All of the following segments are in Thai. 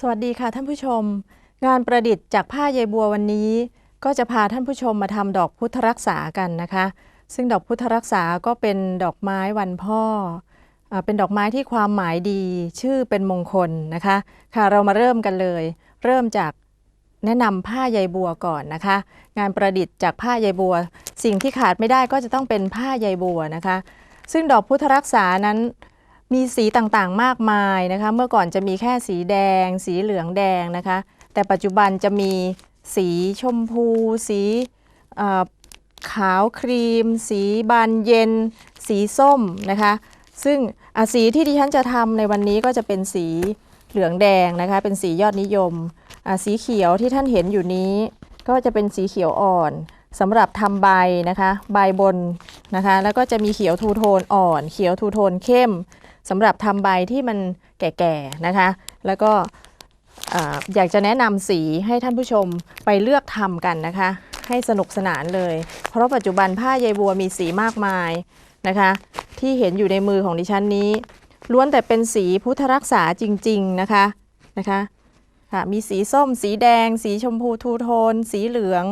สวัสดีค่ะท่านผู้ชม งานประดิษฐ์จากผ้าใยบัววันนี้ ก็จะพาท่านผู้ชมมาทำดอกพุทธรักษากันนะคะ ซึ่งดอกพุทธรักษาก็เป็นดอกไม้วันพ่ออเป็นดอกไม้ที่ความหมายดีชื่อเป็นมงคลนะคะค่ะเรามาเริ่มกันเลย เริ่มจากแนะนำผ้าใยบัวก่อนนะคะ งานประดิษฐ์จากผ้าใยบัว สิ่งที่ขาดไม่ได้ก็จะต้องเป็นผ้าใยบัวนะคะ ซึ่งดอกพุทธรักษานั้น มีสีต่างๆมากมายนะคะ เมื่อก่อนจะมีแค่สีแดง สีเหลืองแดงนะคะ แต่ปัจจุบันจะมีสีชมพู สีขาวครีม สีบานเย็น สีส้มนะคะ ซึ่งสีที่ดิฉันจะทำในวันนี้ก็จะเป็นสีเหลืองแดงนะคะ เป็นสียอดนิยม สีเขียวที่ท่านเห็นอยู่นี้ ก็จะเป็นสีเขียวอ่อนสำหรับทำใบนะคะ ใบบนนะคะ แล้วก็จะมีเขียวทูโทนอ่อน เขียวทูโทนเข้ม สำหรับทำใบที่มันแก่ๆนะคะ แล้วก็อ่าอยากจะแนะนำสีให้ท่านผู้ชมไปเลือกทำกันนะคะ ให้สนุกสนานเลย เพราะปัจจุบันผ้าใยบัวมีสีมากมายนะคะ ที่เห็นอยู่ในมือของดิฉันนี้ ล้วนแต่เป็นสีพุทธรักษาจริง ๆนะคะนะคะค่ะมีสีส้ม สีแดง สีชมพูทูโทน สีเหลือง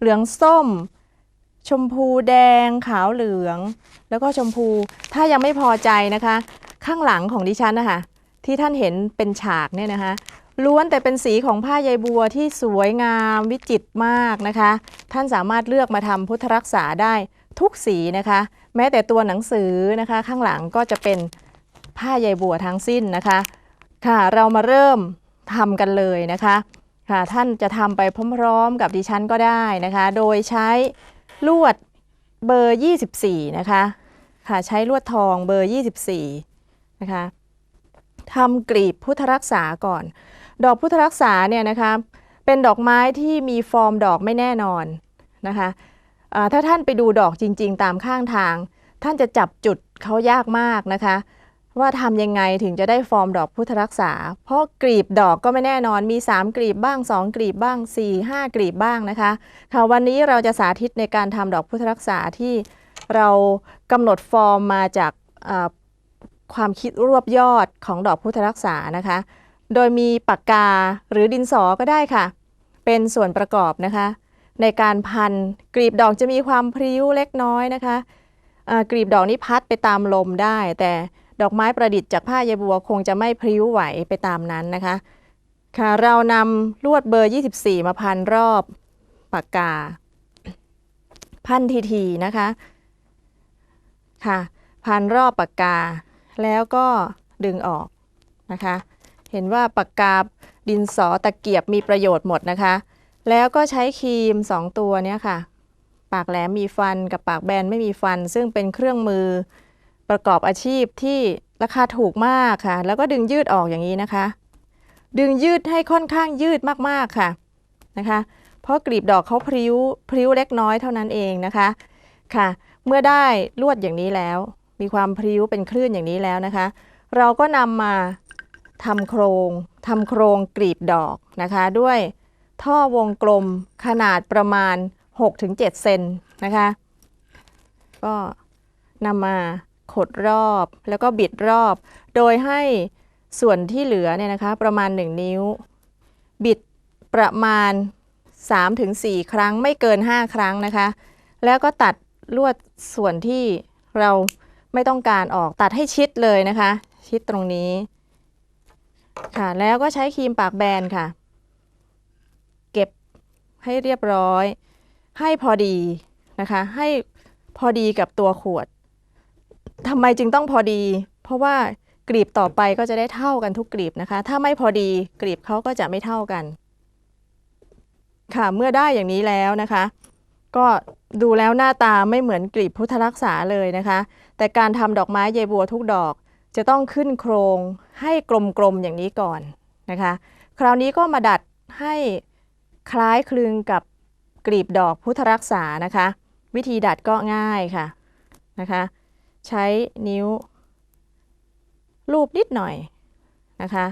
เหลืองส้ม ชมพูแดง ขาวเหลือง แล้วก็ชมพู ถ้ายังไม่พอใจนะคะ ข้างหลังของดิฉันนะคะที่ท่านเห็นเป็นฉากเนี่ยนะคะล้วนแต่เป็นสีของผ้าใยบัวที่สวยงามวิจิตรมากนะคะ ท่านสามารถเลือกมาทำพุทธรักษาได้ทุกสีนะคะ แม้แต่ตัวหนังสือนะคะ ข้างหลังก็จะเป็นผ้าใยบัวทั้งสิ้นนะคะค่ะเรามาเริ่มทำกันเลยนะคะค่ะท่านจะทำไปพร้อมๆ กับดิฉันก็ได้นะคะ โดยใช้ลวดเบอร์ 24 นะคะค่ะใช้ลวดทองเบอร์ 24 นะคะทำกลีบพุทธรักษาก่อน ดอกพุทธรักษาเนี่ยนะคะเป็นดอกไม้ที่มีฟอร์มดอกไม่แน่นอนนะคะถ้าท่านไปดูดอกจริง ๆ ตามข้างทาง ท่านจะจับจุดเขายากมากนะคะ ว่าทำยังไงถึงจะได้ฟอร์มดอกพุทธรักษา เพราะกลีบดอกก็ไม่แน่นอนมี 3 กลีบบ้าง 2 กลีบบ้าง 4 5 กลีบบ้างนะคะค่ะวันนี้เราจะสาธิตในการทำดอกพุทธรักษาที่เรากำหนดฟอร์มมาจาก ความคิดรวบยอดของดอกพุทธรักษานะคะ โดยมีปากกาหรือดินสอก็ได้ค่ะ เป็นส่วนประกอบนะคะ ในการพันกลีบดอกจะมีความพริ้วเล็กน้อยนะคะกลีบดอกนี้พัดไปตามลมได้ แต่ดอกไม้ประดิษฐ์จากผ้าใยบัวคงจะไม่พริ้วไหวไปตามนั้นนะคะ ค่ะเรานำลวดเบอร์ 24 มาพันรอบปากกา พันทีๆนะคะ ค่ะ พันรอบปากกา แล้วก็ดึงออกนะคะ เห็นว่าปากกาดินสอตะเกียบมีประโยชน์หมดนะคะ แล้วก็ใช้ครีม 2 ตัวเนี้ยค่ะ ปากแหลมมีฟันกับปากแบนไม่มีฟัน ซึ่งเป็นเครื่องมือประกอบอาชีพที่ราคาถูกมากค่ะ แล้วก็ดึงยืดออกอย่างนี้นะคะ ดึงยืดให้ค่อนข้างยืดมากๆค่ะนะคะ เพราะกลีบดอกเขาพริ้วพริ้วเล็กน้อยเท่านั้นเองนะคะค่ะ เมื่อได้ลวดอย่างนี้แล้ว มีความพริ้วเป็นคลื่นอย่างนี้แล้วนะคะ เราก็นำมาทำโครงทำโครงกลีบดอกนะคะ ด้วยท่อวงกลมขนาดประมาณ 6-7 เซนนะคะ ก็นำมาขดรอบแล้วก็บิดรอบ โดยให้ส่วนที่เหลือเนี่ยนะคะประมาณ 1 นิ้ว บิดประมาณ 3-4 ครั้งไม่เกิน 5 ครั้งนะคะ แล้วก็ตัดลวดส่วนที่เรา ไม่ต้องการออกตัดให้ชิดเลยนะคะ ชิดตรงนี้ ค่ะแล้วก็ใช้ครีมปากแบนค่ะ เก็บให้เรียบร้อย ให้พอดีนะคะ ให้พอดีกับตัวขวดทำไมจึงต้องพอดี เพราะว่ากลีบต่อไปก็จะได้เท่ากันทุกกลีบนะคะ ถ้าไม่พอดีกลีบเขาก็จะไม่เท่ากัน ค่ะเมื่อได้อย่างนี้แล้วนะคะ ก็ดูแล้วหน้าตาไม่เหมือนกลีบพุทธรักษาเลยนะคะ แต่การทำดอกไม้ใยบัวทุกดอก จะต้องขึ้นโครงให้กลมๆอย่างนี้ก่อนนะคะ คราวนี้ก็มาดัดให้คล้ายคลึงกับกลีบดอกพุทธรักษานะคะ วิธีดัดก็ง่ายค่ะนะคะ ใช้นิ้วรูปนิดหน่อยนะคะ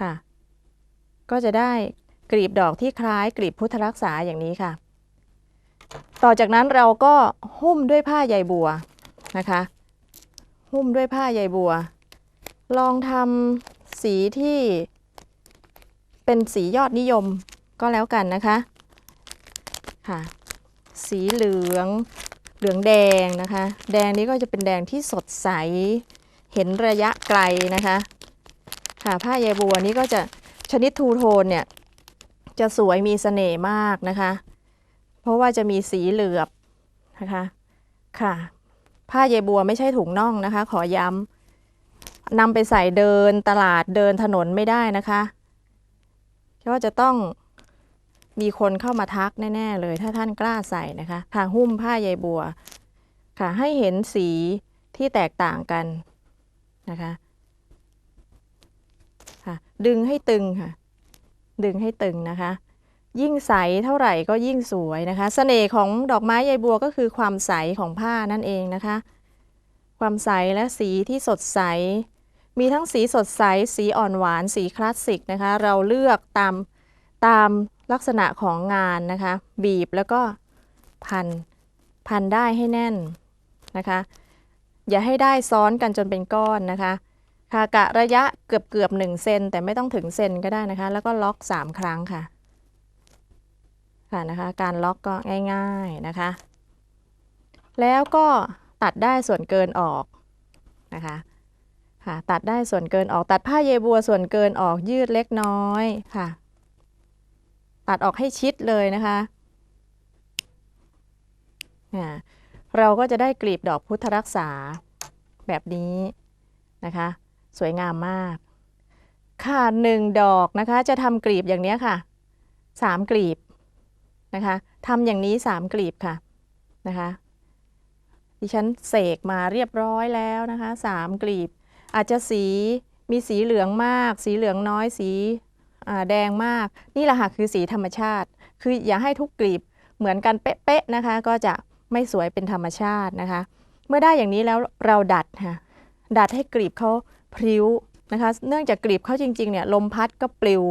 ค่ะ ก็จะได้กลีบดอกที่คล้ายกลีบพุทธรักษาอย่างนี้ค่ะ ต่อจากนั้นเราก็หุ้มด้วยผ้าใยบัวนะคะ หุ้มด้วยผ้าใยบัว ลองทำสีที่เป็นสียอดนิยมก็แล้วกันนะคะค่ะ สีเหลืองเหลืองแดงนะคะ แดงนี้ก็จะเป็นแดงที่สดใส เห็นระยะไกลนะคะค่ะผ้าใยบัวนี้ก็จะชนิดทูโทนเนี่ยจะสวยมีเสน่ห์มากนะคะ เพราะว่าจะมีสีเหลือบนะคะ ค่ะ ผ้าใยบัวไม่ใช่ถุงน่องนะคะ ขอย้ำนำไปใส่เดินตลาดเดินถนนไม่ได้นะคะก็จะต้องมีคนเข้ามาทักแน่ ๆ เลย ถ้าท่านกล้าใส่นะคะค่ะหุ้มผ้าใยบัว ค่ะ ให้เห็นสีที่แตกต่างกันนะคะค่ะ ดึงให้ตึงค่ะ ดึงให้ตึงนะคะ ยิ่งใสเท่าไหร่ก็ยิ่งสวยนะคะเสน่ห์ของดอกไม้ใยบัวก็คือความใสของผ้านั่นเองนะคะ ความใสและสีที่สดใส มีทั้งสีสดใส สีอ่อนหวาน สีคลาสสิกนะคะ เราเลือกตามตามลักษณะของงานนะคะ บีบแล้วก็พัน พันได้ให้แน่นนะคะ อย่าให้ได้ซ้อนกันจนเป็นก้อนนะคะค่ะกะระยะเกือบเกือบหนึ่งเซนแต่ไม่ต้องถึงเซนก็ได้นะคะ แล้วก็ล็อก 3 ครั้งค่ะ ค่ะนะคะการล็อกก็ง่ายๆนะคะ แล้วก็ตัดได้ส่วนเกินออกนะคะค่ะตัดได้ส่วนเกินออกตัดผ้าเยบัวส่วนเกินออกยืดเล็กน้อยค่ะ ตัดออกให้ชิดเลยนะคะเราก็จะได้กลีบดอกพุทธรักษาแบบนี้นะคะ สวยงามมาก ค่ะหนึ่งดอกนะคะจะทำกลีบอย่างนี้ค่ะสามกลีบ นะคะทำอย่างนี้สามกลีบค่ะนะคะดิฉันเสกมาเรียบร้อยแล้วนะคะสามกลีบ อาจจะสีมีสีเหลืองมาก สีเหลืองน้อยสีแดงมาก นี่แหละค่ะคือสีธรรมชาติ คืออย่าให้ทุกกลีบเหมือนกันเป๊ะๆนะคะ ก็จะไม่สวยเป็นธรรมชาตินะคะ เมื่อได้อย่างนี้แล้วเราดัดค่ะดัดให้กลีบเขาพริ้วนะคะ เนื่องจากกลีบเขาจริงๆเนี่ยลมพัดก็ปลิว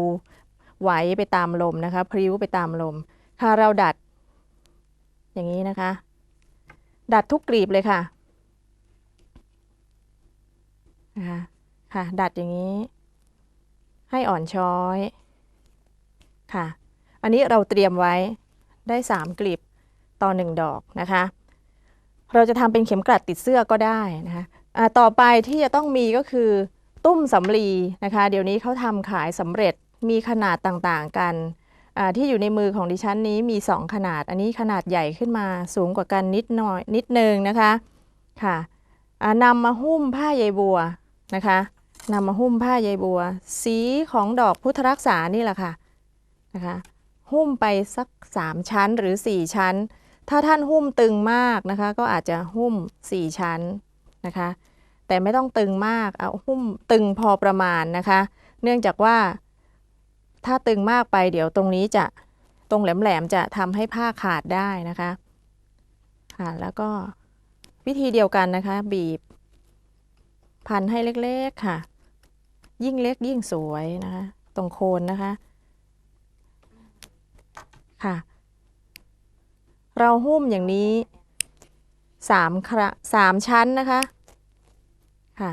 ไหวไปตามลมนะคะพริ้วไปตามลม ค่ะเราดัด อย่างนี้นะคะ ดัดทุกกลีบเลยค่ะนะคะค่ะ ดัดอย่างนี้ ให้อ่อนช้อยค่ะ อันนี้เราเตรียมไว้ได้สามกลีบต่อหนึ่งดอกนะคะ เราจะทำเป็นเข็มกลัดติดเสื้อก็ได้นะคะอ่าต่อไปที่จะต้องมีก็คือตุ้มสำลีนะคะ เดี๋ยวนี้เขาทำขายสำเร็จมีขนาดต่างๆกัน ที่อยู่ในมือของดิฉันนี้มี 2 ขนาด อันนี้ขนาดใหญ่ขึ้นมาสูงกว่ากันนิดหน่อยนิดนึงนะคะค่ะนำมาหุ้มผ้าใยบัวนะคะนำมาหุ้มผ้าใยบัว สีของดอกพุทธรักษานี่แหละค่ะนะคะหุ้มไปสัก 3 ชั้นหรือ 4 ชั้น ถ้าท่านหุ้มตึงมากนะคะก็อาจจะหุ้ม 4 ชั้นนะคะแต่ไม่ต้องตึงมากเอาหุ้มตึงพอประมาณนะคะ เนื่องจากว่า ถ้าตึงมากไปเดี๋ยวตรงนี้จะตรงแหลมๆจะทำให้ผ้าขาดได้นะคะค่ะแล้วก็วิธีเดียวกันนะคะ บีบ พันให้เล็กๆค่ะ ยิ่งเล็กยิ่งสวยนะคะ ตรงโคนนะคะค่ะ เราหุ้มอย่างนี้สามครสามชั้นนะคะค่ะ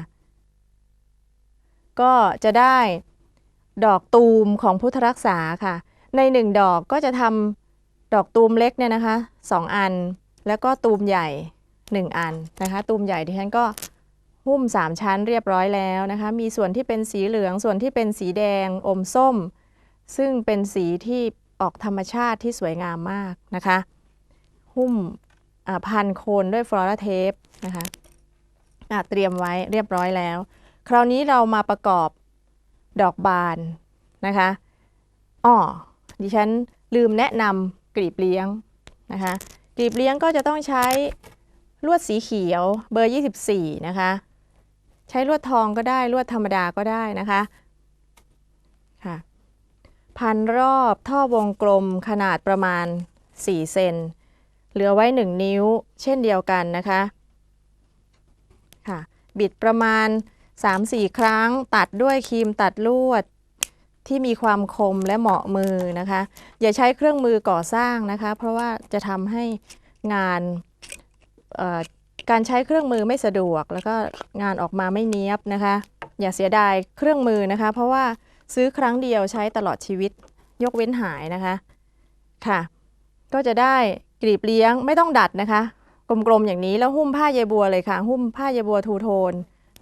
ก็จะได้ ดอกตูมของพุทธรักษาค่ะ ในหนึ่งดอกก็จะทำดอกตูมเล็กเนี่ยนะคะสองอัน แล้วก็ตูมใหญ่หนึ่งอันนะคะ ตูมใหญ่ที่ฉันก็หุ้มสามชั้นเรียบร้อยแล้วนะคะ มีส่วนที่เป็นสีเหลืองส่วนที่เป็นสีแดงอมส้ม ซึ่งเป็นสีที่ออกธรรมชาติที่สวยงามมากนะคะ หุ้มพันโคนด้วยฟลอราเทปนะคะะเตรียมไว้เรียบร้อยแล้ว คราวนี้เรามาประกอบ ดอกบานนะคะอ้อดิฉันลืมแนะนำกลีบเลี้ยงนะคะกลีบเลี้ยงก็จะต้องใช้ลวดสีเขียวเบอร์ 24 นะคะ ใช้ลวดทองก็ได้ลวดธรรมดาก็ได้นะคะค่ะพันรอบท่อวงกลมขนาดประมาณ 4 เซนเหลือไว้ 1 นิ้วเช่นเดียวกันนะคะค่ะบิดประมาณ 3-4 ครั้งตัดด้วยครีมตัดลวดที่มีความคมและเหมาะมือนะคะ อย่าใช้เครื่องมือก่อสร้างนะคะ เพราะว่าจะทำให้งานการใช้เครื่องมือไม่สะดวก แล้วก็งานออกมาไม่เนียบนะคะ อย่าเสียดายเครื่องมือนะคะ เพราะว่าซื้อครั้งเดียวใช้ตลอดชีวิตยกเว้นหายนะคะค่ะ ก็จะได้กลีบเลี้ยงไม่ต้องดัดนะคะ กลมๆอย่างนี้แล้วหุ้มผ้าใยบัวเลยค่ะ หุ้มผ้าใยบัวทูโทน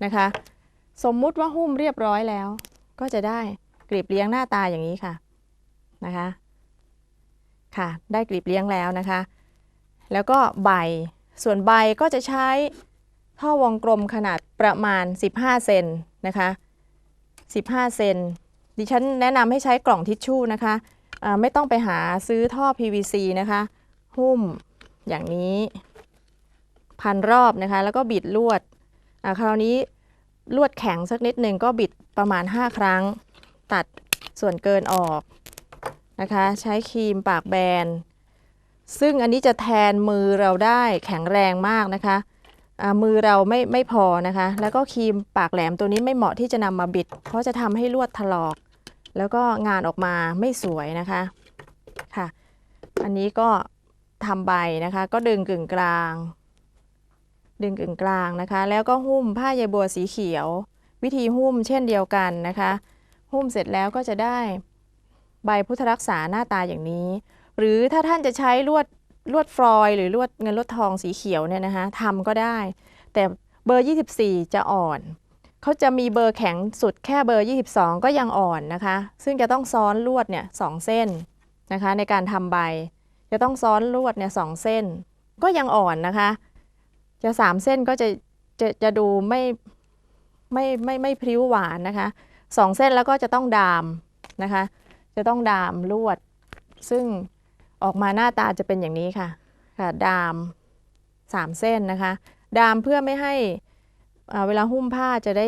นะคะ สมมุติว่าหุ้มเรียบร้อยแล้ว ก็จะได้กลีบเลี้ยงหน้าตาอย่างนี้ค่ะนะคะ ค่ะ ได้กลีบเลี้ยงแล้วนะคะ แล้วก็ใบ ส่วนใบก็จะใช้ท่อวงกลมขนาดประมาณ 15 เซนนะคะ 15 เซน ดิฉันแนะนำให้ใช้กล่องทิชชู่นะคะไม่ต้องไปหาซื้อท่อ PVC นะคะ หุ้มอย่างนี้ พันรอบนะคะ แล้วก็บิดลวดอ่าคราวนี้ ลวดแข็งสักนิดหนึ่งก็บิดประมาณ 5 ครั้ง ตัดส่วนเกินออกนะคะ ใช้ครีมปากแบน ซึ่งอันนี้จะแทนมือเราได้แข็งแรงมากนะคะอ่ามือเราไม่ไม่พอนะคะ แล้วก็ครีมปากแหลมตัวนี้ไม่เหมาะที่จะนำมาบิด เพราะจะทำให้ลวดถลอก แล้วก็งานออกมาไม่สวยนะคะค่ะ อันนี้ก็ทำใบนะคะ ก็ดึงกึ่งกลาง ดึงกึ่งกลางนะคะ แล้วก็หุ้มผ้าใยบัวสีเขียว วิธีหุ้มเช่นเดียวกันนะคะ หุ้มเสร็จแล้วก็จะได้ใบพุทธรักษาหน้าตาอย่างนี้ หรือถ้าท่านจะใช้ลวดลวดฟลอยหรือลวดเงินลวดทองสีเขียวเนี่ยนะคะทำก็ได้ แต่เบอร์ 24 จะอ่อนเขาจะมีเบอร์แข็งสุดแค่เบอร์ 22 ก็ยังอ่อนนะคะ ซึ่งจะต้องซ้อนลวดเนี่ยสองเส้นนะคะ ในการทำใบ จะต้องซ้อนลวดเนี่ยสองเส้น ก็ยังอ่อนนะคะ จะสามเส้นก็จะจะจะดูไม่ไม่ไม่ไม่พริ้วหวานนะคะสองเส้นแล้วก็จะต้องดามนะคะ จะต้องดามลวด ซึ่งออกมาหน้าตาจะเป็นอย่างนี้ค่ะค่ะดามสามเส้นนะคะ ดามเพื่อไม่ให้อ่าเวลาหุ้มผ้าจะได้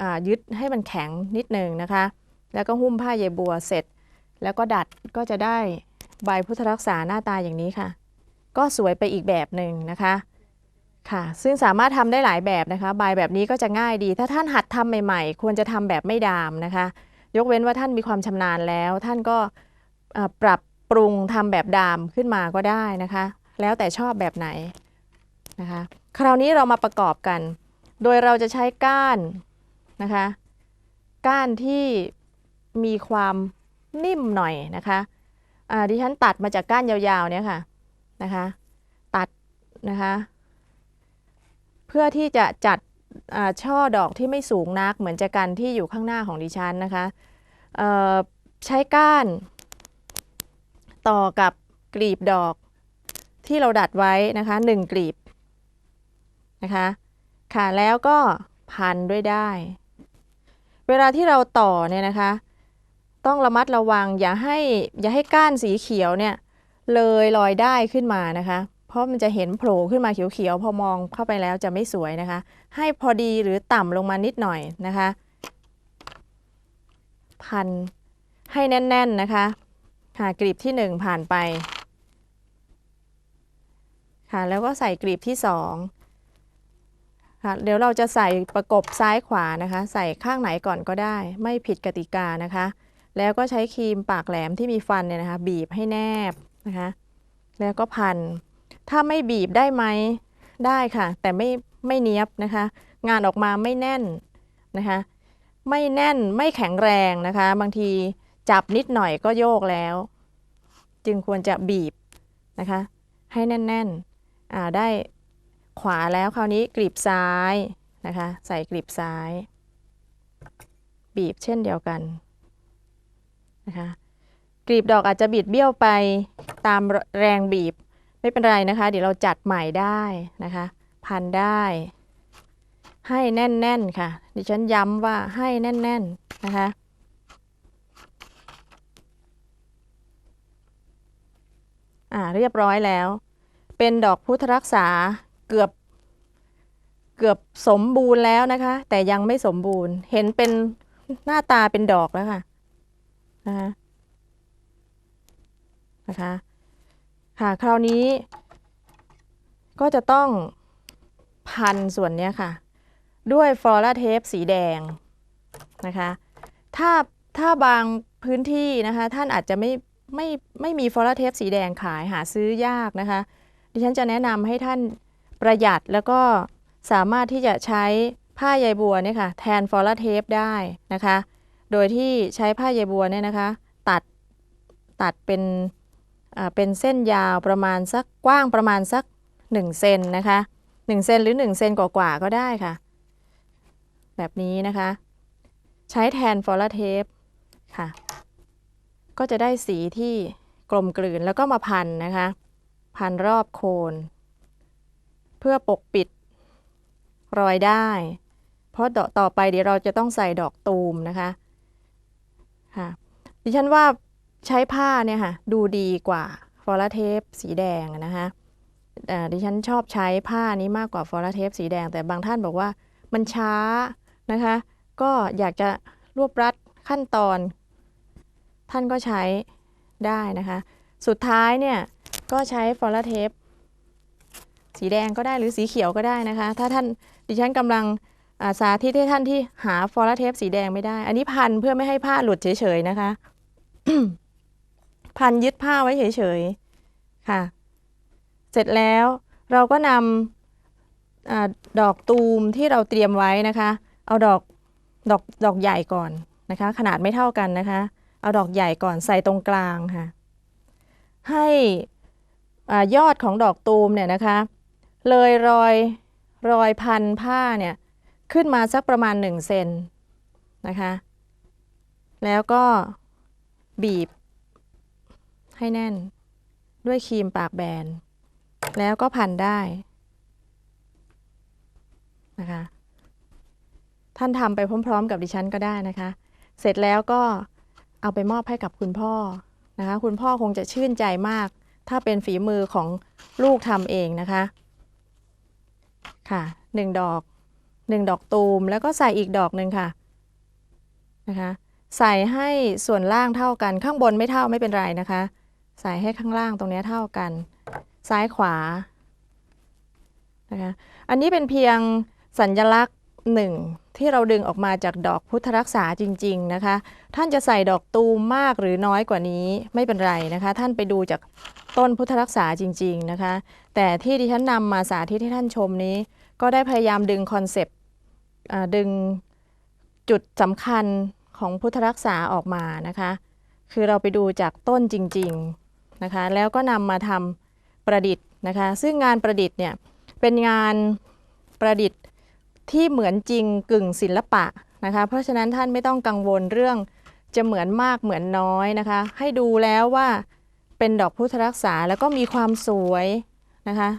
อ่ายึดให้มันแข็งนิดหนึ่งนะคะ แล้วก็หุ้มผ้าใยบัวเสร็จ แล้วก็ดัดก็จะได้ใบพุทธรักษาหน้าตาอย่างนี้ค่ะ ก็สวยไปอีกแบบหนึ่งนะคะ ค่ะ ซึ่งสามารถทำได้หลายแบบนะคะใบแบบนี้ก็จะง่ายดี ถ้าท่านหัดทำใหม่ๆ ควรจะทำแบบไม่ดามนะคะ ยกเว้นว่าท่านมีความชำนาญแล้ว ท่านก็ปรับปรุงทำแบบดามขึ้นมาก็ได้นะคะ แล้วแต่ชอบแบบไหนนะคะ คราวนี้เรามาประกอบกัน โดยเราจะใช้ก้านนะคะ ก้านที่มีความนิ่มหน่อยนะคะดิฉันตัดมาจากก้านยาวๆเนี่ยค่ะนะคะ ตัดนะคะ พื่อที่จะจัดช่อดอกที่ไม่สูงนักเหมือนจะกันที่อยู่ข้างหน้าของดิฉันนะคะใช้ก้าน ต่อกับกลีบดอกที่เราดัดไว้นะคะหนึ่งกลีบนะคะค่ะแล้วก็พันด้วยได้ เวลาที่เราต่อเนี่ยนะคะ ต้องระมัดระวังอย่าให้อย่าให้ก้านสีเขียวเนี่ยเลยลอยได้ขึ้นมานะคะ ราะมันจะเห็นโผล่ขึ้นมาเขียวๆ พอมองเข้าไปแล้วจะไม่สวยนะคะ ให้พอดีหรือต่ำลงมานิดหน่อยนะคะ พันให้แน่น ๆนะคะค่ะกลีบที่ 1 ผ่านไป ค่ะแล้วก็ใส่กลีบที่ 2 ค่ะเดี๋ยวเราจะใส่ประกบซ้ายขวานะคะ ใส่ข้างไหนก่อนก็ได้ ไม่ผิดกติกานะคะ แล้วก็ใช้ครีมปากแหลมที่มีฟันเนี่ยนะคะ บีบให้แนบนะคะ แล้วก็พัน ถ้าไม่บีบได้ไหมได้ค่ะ แต่ไม่ไม่เนี้ยบนะคะ งานออกมาไม่แน่นนะคะ ไม่แน่นไม่แข็งแรงนะคะ บางทีจับนิดหน่อยก็โยกแล้ว จึงควรจะบีบนะคะ ให้แน่นๆอ่าได้ขวาแล้วคราวนี้กลีบซ้ายนะคะ ใส่กลีบซ้าย บีบเช่นเดียวกันนะคะกลีบดอกอาจจะบิดเบี้ยวไปตามแรงบีบ ไม่เป็นไรนะคะ เดี๋ยวเราจัดใหม่ได้นะคะ พันได้ ให้แน่นๆค่ะ ดิฉันย้ำว่าให้แน่น ๆนะคะอ่าเรียบร้อยแล้ว เป็นดอกพุทธรักษาเกือบเกือบสมบูรณ์แล้วนะคะ แต่ยังไม่สมบูรณ์เห็นเป็นหน้าตาเป็นดอกแล้วค่ะนะคะนะคะ ค่ะคราวนี้ ก็จะต้องพันส่วนนี้ค่ะ ด้วยฟลอราเทปสีแดงนะคะถ้าถ้าบางพื้นที่นะคะ ท่านอาจจะไม่ไม่ไม่มีฟลอราเทปสีแดงขายหาซื้อยากนะคะ ดิฉันจะแนะนำให้ท่านประหยัดแล้วก็สามารถที่จะใช้ผ้าใยบัวเนี่ยค่ะแทนฟอลาเทปได้นะคะ โดยที่ใช้ผ้าใยบัวเนี่ยนะคะ ตัดตัดเป็น เป็นเส้นยาวประมาณสักกว้างประมาณสัก1เซนนะคะ1เซนหรือ1เซนกว่าๆก็ได้ค่ะ แบบนี้นะคะ ใช้แทนฟอลาเทปค่ะ ก็จะได้สีที่กลมกลืนแล้วก็มาพันนะคะ พันรอบโคน เพื่อปกปิดรอยได้ เพราะต่อต่อไปเดี๋ยวเราจะต้องใส่ดอกตูมนะคะค่ะดิฉันว่า ใช้ผ้าเนี่ยค่ะดูดีกว่าฟอลาเทปสีแดงนะคะอ่ดิฉันชอบใช้ผ้านี้มากกว่าฟอลาเทปสีแดง แต่บางท่านบอกว่ามันช้านะคะ ก็อยากจะรวบรัดขั้นตอน ท่านก็ใช้ได้นะคะ สุดท้ายเนี่ยก็ใช้ฟอลาเทปสีแดงก็ได้หรือสีเขียวก็ได้นะคะ ถ้าท่านดิฉันกำลังาสาธิตให้ท่านที่หาฟอลาเทปสีแดงไม่ได้ อันนี้พันเพื่อไม่ให้ผ้าหลุดเฉยๆนะคะ พันยึดผ้าไว้เฉยๆค่ะ เสร็จแล้วเราก็นำอดอกตูมที่เราเตรียมไว้นะคะ เอาดอกดอกดอกใหญ่ก่อนนะคะ ขนาดไม่เท่ากันนะคะ เอาดอกใหญ่ก่อนใส่ตรงกลางค่ะ ให้อยอดของดอกตูมเนี่ยนะคะ เลยรอยรอยพันผ้าเนี่ยขึ้นมาสักประมาณ 1 เซนนะคะ แล้วก็บีบ ให้แน่น ด้วยครีมปากแบน แล้วก็พันได้นะคะ ท่านทำไปพร้อม ๆ กับดิฉันก็ได้นะคะ เสร็จแล้วก็เอาไปมอบให้กับคุณพ่อนะคะ คุณพ่อคงจะชื่นใจมาก ถ้าเป็นฝีมือของลูกทำเองนะคะ ค่ะหนึ่งดอกหนึ่งดอกตูมแล้วก็ใส่อีกดอกหนึ่งค่ะนะคะ ใส่ให้ส่วนล่างเท่ากันข้างบนไม่เท่าไม่เป็นไรนะคะ ใส่ให้ข้างล่างตรงนี้เท่ากัน ซ้ายขวานะคะอันนี้เป็นเพียงสัญลักษณ์หนึ่งที่เราดึงออกมาจากดอกพุทธรักษาจริง ๆนะคะ ท่านจะใส่ดอกตูมมากหรือน้อยกว่านี้ไม่เป็นไรนะคะ ท่านไปดูจากต้นพุทธรักษาจริง ๆนะคะ แต่ที่ดิฉันนำมาสาธิตให้ท่านชมนี้ ก็ได้พยายามดึงคอนเซปต์ดึงจุดสำคัญของพุทธรักษาออกมานะคะ คือเราไปดูจากต้นจริง ๆ นะคะแล้วก็นำมาทำประดิษฐ์นะคะซึ่งงานประดิษฐ์เนี่ยเป็นงานประดิษฐ์ที่เหมือนจริงกึ่งศิลปะนะคะเพราะฉะนั้นท่านไม่ต้องกังวลเรื่องจะเหมือนมากเหมือนน้อยนะคะให้ดูแล้วว่าเป็นดอกพุทธรักษาแล้วก็มีความสวยนะคะ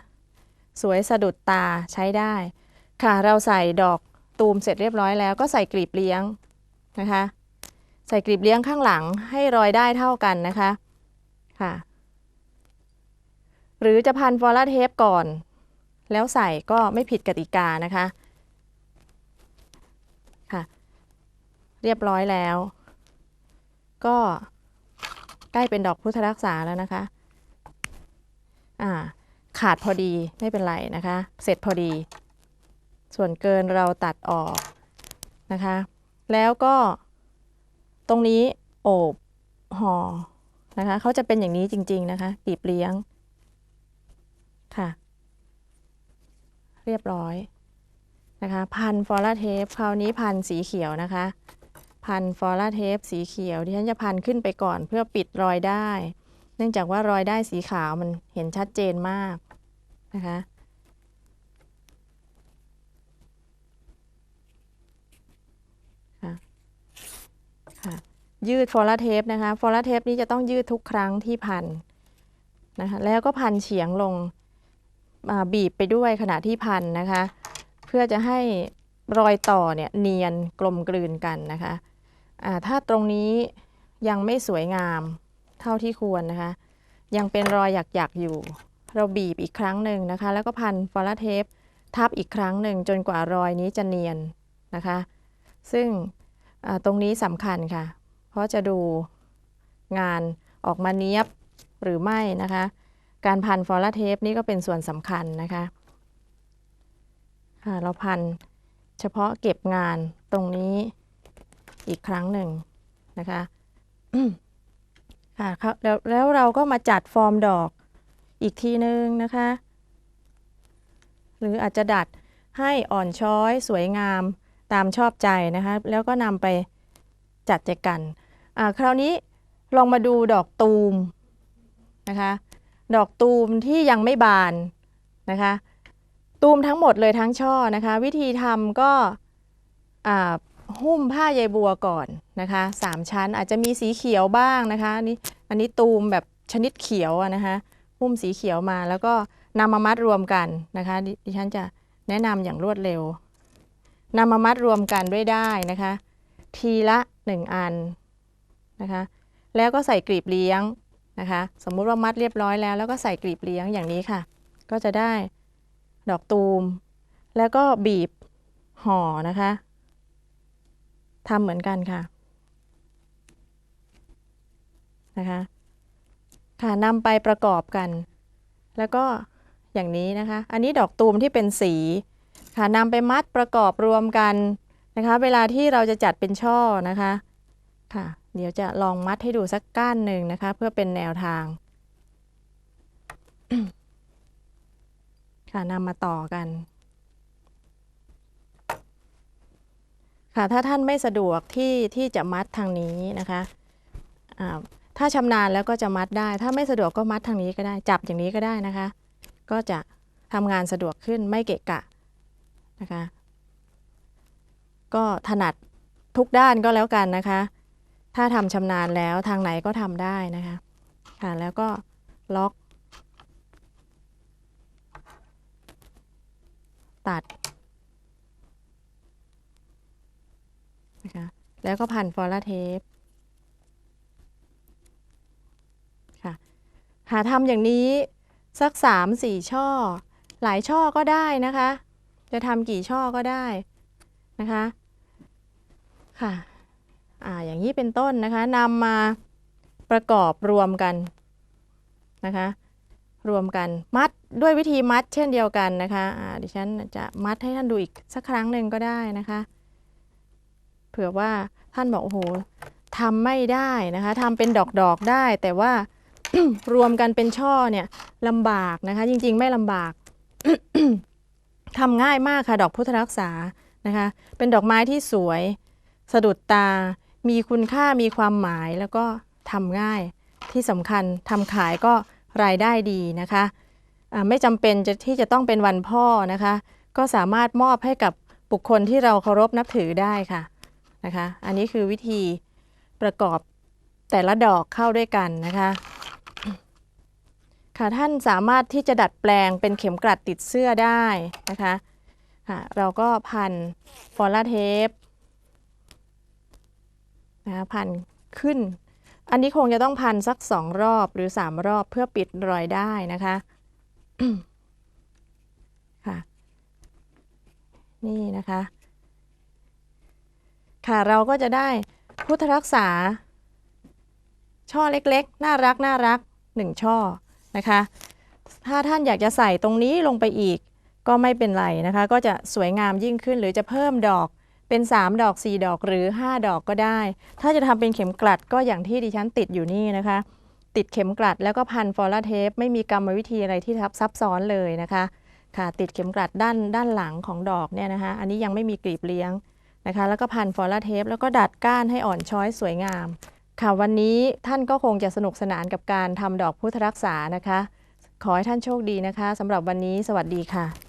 สวยสะดุดตาใช้ได้ ค่ะเราใส่ดอกตูมเสร็จเรียบร้อยแล้วก็ใส่กลีบเลี้ยงนะคะใส่กลีบเลี้ยงข้างหลังให้รอยได้เท่ากันนะคะ ค่ะ หรือจะพันฟอลาเทปก่อน แล้วใส่ก็ไม่ผิดกติกานะคะ ค่ะ เรียบร้อยแล้ว ก็ใกล้เป็นดอกพุทธรักษาแล้วนะคะ อ่า ขาดพอดีไม่เป็นไรนะคะ เสร็จพอดี ส่วนเกินเราตัดออกนะคะ แล้วก็ตรงนี้โอบห่อ นะคะเขาจะเป็นอย่างนี้จริง ๆ นะคะปีบเลี้ยงค่ะ เรียบร้อยนะคะพันฟอลาเทปคราวนี้พันสีเขียวนะคะ พันฟอลาเทปสีเขียวที่ฉันจะพันขึ้นไปก่อนเพื่อปิดรอยได้ เนื่องจากว่ารอยได้สีขาวมันเห็นชัดเจนมากนะคะค่ะค่ะ ยืดฟอลาเทปนะคะฟอลาเทปนี้จะต้องยืดทุกครั้งที่พันนะคะแล้วก็พันเฉียงลงบีบไปด้วยขณะที่พันนะคะ เพื่อจะให้รอยต่อเนี่ยเนียนกลมกลืนกันนะคะอ่าถ้าตรงนี้ยังไม่สวยงามเท่าที่ควรนะคะ ยังเป็นรอยหยักๆอยู่ เราบีบอีกครั้งหนึ่งนะคะ แล้วก็พันฟอลาเทปทับอีกครั้งหนึ่งจนกว่ารอยนี้จะเนียนนะคะ ซึ่งตรงนี้สำคัญค่ะ ราะจะดูงานออกมาเนี้ยบหรือไม่นะคะ การพันฟอลาเทปนี่ก็เป็นส่วนสำคัญนะคะค่ะเราพันเฉพาะเก็บงานตรงนี้อีกครั้งหนึ่งนะคะค่ะแล้วแล้วเราก็มาจัดฟอร์มดอกอีกทีนึงนะคะ หรืออาจจะดัดให้อ่อนช้อยสวยงามตามชอบใจนะคะ แล้วก็นำไปจัดแจกัน คราวนี้ลองมาดูดอกตูมนะคะดอกตูมที่ยังไม่บานนะคะตูมทั้งหมดเลยทั้งช่อนะคะ วิธีทำก็อ่าหุ้มผ้าใยบัวก่อนนะคะสามชั้นอาจจะมีสีเขียวบ้างนะคะอันนี้อันนี้ตูมแบบชนิดเขียวนะคะหุ้มสีเขียวมาแล้วก็นำมามัดรวมกันนะคะ ดิฉันจะแนะนำอย่างรวดเร็วนำมามัดรวมกันด้วยได้นะคะ ทีละหนึ่งอัน นะคะ แล้วก็ใส่กลีบเลี้ยงนะคะ สมมุติว่ามัดเรียบร้อยแล้ว แล้วก็ใส่กลีบเลี้ยงอย่างนี้ค่ะ ก็จะได้ดอกตูม แล้วก็บีบห่อนะคะทำเหมือนกันค่ะนะคะค่ะนำไปประกอบกัน แล้วก็อย่างนี้นะคะ อันนี้ดอกตูมที่เป็นสีค่ะนำไปมัดประกอบรวมกันนะคะ เวลาที่เราจะจัดเป็นช่อนะคะค่ะ เดี๋ยวจะลองมัดให้ดูสักก้านหนึ่งนะคะ เพื่อเป็นแนวทาง ค่ะนำมาต่อกัน ค่ะถ้าท่านไม่สะดวกที่ที่จะมัดทางนี้นะคะถ้าชำนาญแล้วก็จะมัดได้ ถ้าไม่สะดวกก็มัดทางนี้ก็ได้ จับอย่างนี้ก็ได้นะคะ ก็จะทำงานสะดวกขึ้นไม่เกะกะนะคะ ก็ถนัดทุกด้านก็แล้วกันนะคะ ถ้าทำชำนาญแล้วทางไหนก็ทำได้นะคะค่ะแล้วก็ล็อก ตัดนะคะแล้วก็พันฟอลาเทปค่ะหาทำอย่างนี้สักสามสี่ช่อ หลายช่อก็ได้นะคะ จะทำกี่ช่อก็ได้นะคะ ค่ะ อ่าอย่างนี้เป็นต้นนะคะนำมาประกอบรวมกันนะคะรวมกันมัดด้วยวิธีมัดเช่นเดียวกันนะคะอ่าดิฉันจะมัดให้ท่านดูอีกสักครั้งหนึ่งก็ได้นะคะเผื่อว่าท่านบอกโอ้โหทำไม่ได้นะคะทำเป็นดอกๆได้ แต่ว่ารวมกันเป็นช่อเนี่ยลำบากนะคะ จริงๆ ไม่ลำบากทำง่ายมากค่ะ ดอกพุทธรักษานะคะ เป็นดอกไม้ที่สวย สะดุดตา มีคุณค่ามีความหมายแล้วก็ทำง่าย ที่สำคัญทำขายก็รายได้ดีนะคะไม่จำเป็นที่จะต้องเป็นวันพ่อนะคะ ก็สามารถมอบให้กับบุคคลที่เราเคารพนับถือได้ค่ะนะคะ อันนี้คือวิธีประกอบแต่ละดอกเข้าด้วยกันนะคะค่ะท่านสามารถที่จะดัดแปลงเป็นเข็มกลัดติดเสื้อได้นะคะค่ะเราก็พันฟอลลาเทป นะพันขึ้น อันนี้คงจะต้องพันสักสองรอบหรือสามรอบเพื่อปิดรอยได้นะคะค่ะนี่นะคะ ค่ะเราก็จะได้พุทธรักษา ช่อเล็กๆ น่ารักน่ารักหนึ่งช่อนะคะ ถ้าท่านอยากจะใส่ตรงนี้ลงไปอีกก็ไม่เป็นไรนะคะ ก็จะสวยงามยิ่งขึ้นหรือจะเพิ่มดอก เป็น 3 ดอก 4 ดอกหรือ 5 ดอกก็ได้ ถ้าจะทำเป็นเข็มกลัดก็อย่างที่ดิฉันติดอยู่นี่นะคะ ติดเข็มกลัดแล้วก็พันฟอลลาเทปไม่มีกรรมวิธีอะไรที่ทับซับซ้อนเลยนะคะค่ะติดเข็มกลัดด้านด้านหลังของดอกเนี่ยนะคะอันนี้ยังไม่มีกลีบเลี้ยงนะคะ แล้วก็พันฟอลลาเทปแล้วก็ดัดก้านให้อ่อนช้อยสวยงาม ค่ะวันนี้ท่านก็คงจะสนุกสนานกับการทำดอกพุทธรักษานะคะ ขอให้ท่านโชคดีนะคะสำหรับวันนี้สวัสดีค่ะ